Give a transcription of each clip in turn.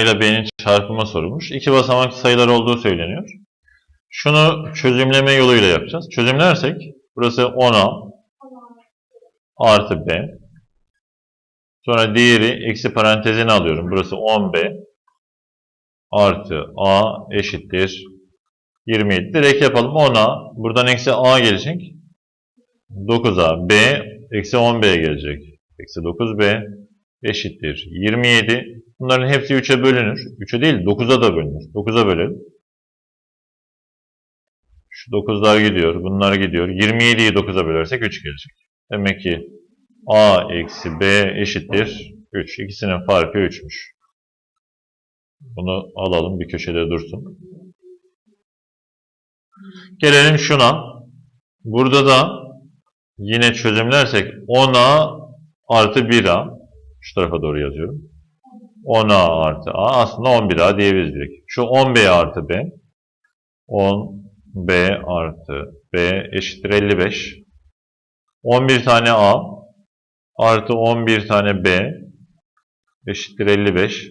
İle B'nin çarpımı sorulmuş. İki basamaklı sayılar olduğu söyleniyor. Şunu çözümleme yoluyla yapacağız. Çözümlersek burası 10A artı B. Sonra diğeri eksi parantezini alıyorum. Burası 10B artı A eşittir 27. Direkt yapalım. 10A. Buradan eksi A gelecek. 9A. B eksi 10B gelecek. Eksi 9B eşittir 27. Bunların hepsi 3'e bölünür. 3'e değil 9'a da bölünür. 9'a bölelim. Şu 9'lar gidiyor. Bunlar gidiyor. 27'yi 9'a bölersek 3 gelecek. Demek ki A eksi B eşittir 3. İkisinin farkı 3'müş. Bunu alalım bir köşede dursun. Gelelim şuna. Burada da yine çözümlersek 10A artı 1A. Şu tarafa doğru yazıyorum. 10A artı A. Aslında 11A diyebiliriz direkt. Şu 10B artı B. 10B artı B eşittir 55. 11 tane A artı 11 tane B eşittir 55.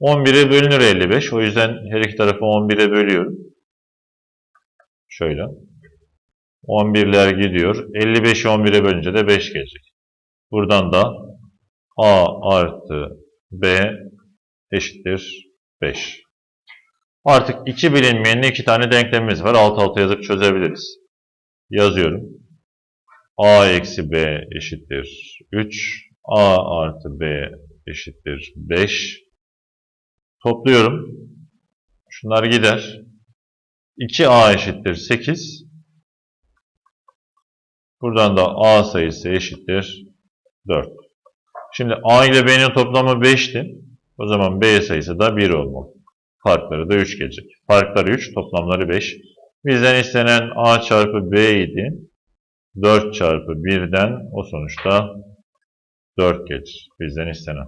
11'e bölünür 55. O yüzden her iki tarafı 11'e bölüyorum. Şöyle. 11'ler gidiyor. 55'i 11'e bölünce de 5 gelecek. Buradan da A artı B eşittir 5. Artık iki bilinmeyenli iki tane denklemimiz var. Alt alta yazıp çözebiliriz. Yazıyorum. A eksi B eşittir 3. A artı B eşittir 5. Topluyorum. Şunlar gider. 2A eşittir 8. Buradan da A sayısı eşittir 4. Şimdi A ile B'nin toplamı 5'ti. O zaman B sayısı da 1 olmalı. Farkları da 3 gelecek. Farkları 3, toplamları 5. Bizden istenen A çarpı B idi. 4 çarpı 1'den o sonuçta 4 gelir. Bizden istenen.